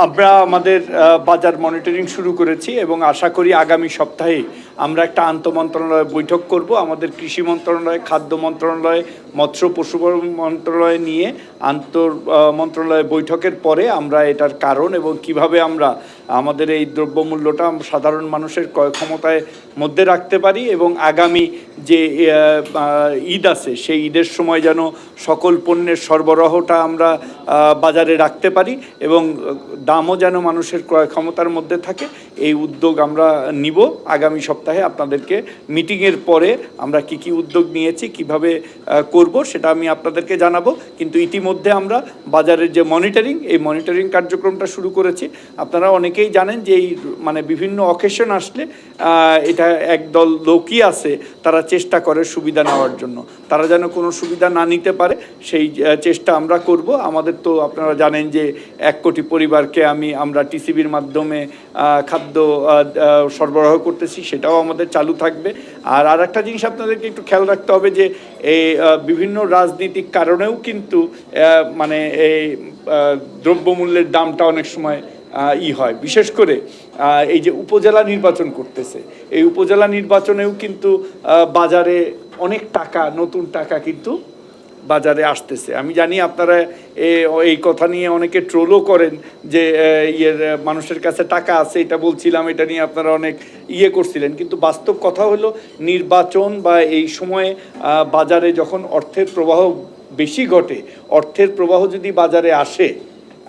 আমরা আমাদের বাজার মনিটরিং শুরু করেছি এবং আশা করি আগামী সপ্তাহে আমরা একটা আন্ত মন্ত্রণালয়ে বৈঠক করব। আমাদের কৃষি মন্ত্রণালয়, খাদ্য মন্ত্রণালয়, মৎস্য পশু মন্ত্রণালয় নিয়ে আন্ত মন্ত্রণালয়ে বৈঠকের পরে আমরা এটার কারণ এবং কীভাবে আমরা আমাদের এই দ্রব্যমূল্যটা সাধারণ মানুষের ক্রয় ক্ষমতায় মধ্যে রাখতে পারি এবং আগামী যে ঈদ আছে, সেই ঈদের সময় যেন সকল পণ্যের সরবরাহটা আমরা বাজারে রাখতে পারি এবং দামও যেন মানুষের ক্রয় ক্ষমতার মধ্যে থাকে, এই উদ্যোগ আমরা নিব। আগামী সপ্তাহে আপনাদেরকে মিটিংয়ের পরে আমরা কি কি উদ্যোগ নিয়েছি, কীভাবে করব সেটা আমি আপনাদেরকে জানাব। কিন্তু ইতিমধ্যে আমরা বাজারের যে মনিটরিং, এই মনিটরিং কার্যক্রমটা শুরু করেছি। আপনারা অনেকেই জানেন যে এই মানে বিভিন্ন অকেশন আসলে এটা একদল লোকই আছে, তারা চেষ্টা করে সুবিধা নেওয়ার জন্য। তারা যেন কোনো সুবিধা না নিতে পারে, সেই চেষ্টা আমরা করব। আমাদের তো আপনারা জানেন যে এক কোটি পরিবারকে আমি, আমরা টিসিবির মাধ্যমে খাদ্য সরবরাহ করতেছি, সেটাও আমাদের চালু থাকবে। আর আর একটা জিনিস আপনাদেরকে একটু খেয়াল রাখতে হবে যে, এই বিভিন্ন রাজনীতিক কারণেও কিন্তু মানে এই দ্রব্যমূল্যের দামটা অনেক সময় ই হয়। বিশেষ করে এই যে উপজেলা নির্বাচন করতেছে। এই উপজেলা নির্বাচনেও কিন্তু বাজারে অনেক টাকা, নতুন টাকা কিন্তু বাজারে আসতেছে। আমি জানি আপনারা এই কথা নিয়ে অনেকে ট্রোলও করেন যে ইয়ের মানুষের কাছে টাকা আছে, এটা বলছিলাম, এটা নিয়ে আপনারা অনেক ইয়ে করছিলেন। কিন্তু বাস্তব কথা হলো, নির্বাচন বা এই সময়ে বাজারে যখন অর্থের প্রবাহ বেশি ঘটে, অর্থের প্রবাহ যদি বাজারে আসে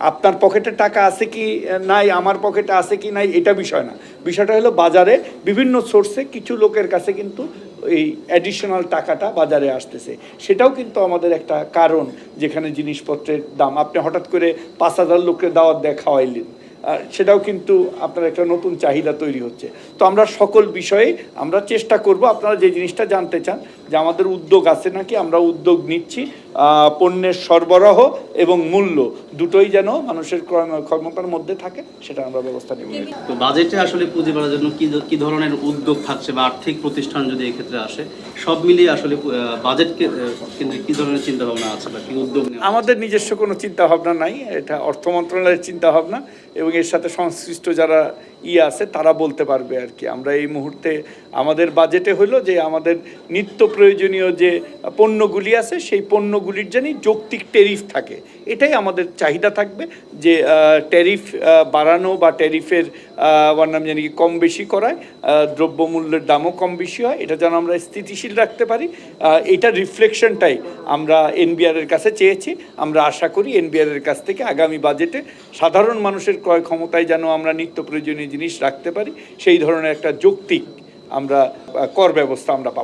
আপনার পকেটে টাকা আছে কি নাই আমার পকেটে আছে কি নাই এটা বিষয় না। বিষয়টা হলো বাজারে বিভিন্ন সোর্সে কিছু লোকের কাছে কিন্তু এই অ্যাডিশনাল টাকাটা বাজারে আসতেছে। সেটাও কিন্তু আমাদের একটা কারণ যেখানে জিনিসপত্রের দাম। আপনি হঠাৎ করে পাঁচ হাজার লোকের দাওয়াত দিয়ে আহ, সেটাও কিন্তু আপনার একটা নতুন চাহিদা তৈরি হচ্ছে। তো আমরা সকল বিষয়ে আমরা চেষ্টা করব আপনারা যে জিনিসটা জানতে চান যে আমাদের উদ্যোগ আছে নাকি আমরা উদ্যোগ নিচ্ছি পণ্যের সরবরাহ এবং মূল্য দুটোই যেন মানুষের ক্ষমতার মধ্যে থাকে সেটা আমরা ব্যবস্থা নেব। তো বাজেটে আসলে পুঁজি বাড়ার জন্য কি কি ধরনের উদ্যোগ থাকছে বা আর্থিক প্রতিষ্ঠান যদি এক্ষেত্রে আসে সব মিলিয়ে আসলে বাজেটকে কেন্দ্রে কি ধরনের চিন্তা ভাবনা আছে বা কি উদ্যোগ আমাদের নিজস্ব কোনো চিন্তা ভাবনা নাই এটা অর্থ মন্ত্রণালয়ের চিন্তা ভাবনা এবং এর সাথে সংশ্লিষ্ট যারা ই আছে তারা বলতে পারবে আর কি। আমরা এই মুহূর্তে আমাদের বাজেটে হলো যে আমাদের নিত্য প্রয়োজনীয় যে পণ্যগুলি আছে, সেই পণ্যগুলির জানি যৌক্তিক টেরিফ থাকে। এটাই আমাদের চাহিদা থাকবে যে ট্যারিফ বাড়ানো বা ট্যারিফের আমার নাম জানি কম বেশি করায় দ্রব্যমূল্যের দামও কম বেশি হয়। এটা যেন আমরা স্থিতিশীল রাখতে পারি। এটার রিফ্লেকশনটাই আমরা এনবিআর এর কাছে চেয়েছি। আমরা আশা করি এনবিআর এর কাছ থেকে আগামী বাজেটে সাধারণ মানুষের ক্রয় ক্ষমতায় যেন আমরা নিত্য প্রয়োজনীয় জিনিস রাখতে পারি। সেই ধরনের একটা যৌক্তিক আমরা কর ব্যবস্থা আমরা পাবো।